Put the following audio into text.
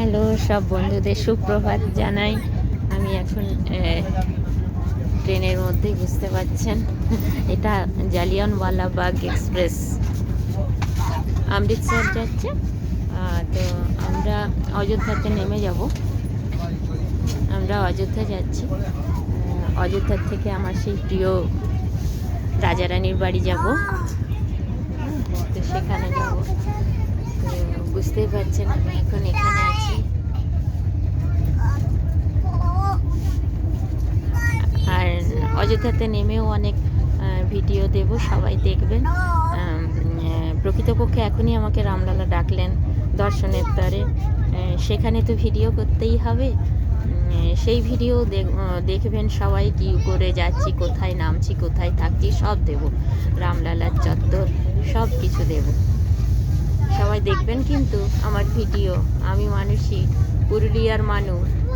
Hello, সব বন্ধুদের সুপ্রভাত জানাই। আমি এখন ট্রেনের মধ্যেই বুঝতে পারছেন। এটা জালিয়ানওয়ালা বাগ এক্সপ্রেস অমৃতসর যাচ্ছে তো আমরা অযোধ্যাতে নেমে যাব। আমরা অযোধ্যা যাচ্ছি। অযোধ্যার থেকে আমার সেই প্রিয় রাজারানীর বাড়ি যাব। তো সেখানে যাব। তো বুঝতেই পারছেন, আমি এখন এখানে অযোধ্যাতে নেমেও অনেক ভিডিও দেব, সবাই দেখবেন। প্রকৃতপক্ষে এখনই আমাকে রামলালা ডাকলেন দর্শনের তরে সেখানে তো ভিডিও করতেই হবে। সেই ভিডিও দেখ- দেখবেন সবাই কি করে যাচ্ছি, কোথায় নামছি, কোথায় থাকছি, সব দেব। রামলালার চত্বর, সব কিছু দেবো। সবাই দেখবেন কিন্তু আমার ভিডিও। আমি মানুষই, পুরুলিয়ার মানুষ।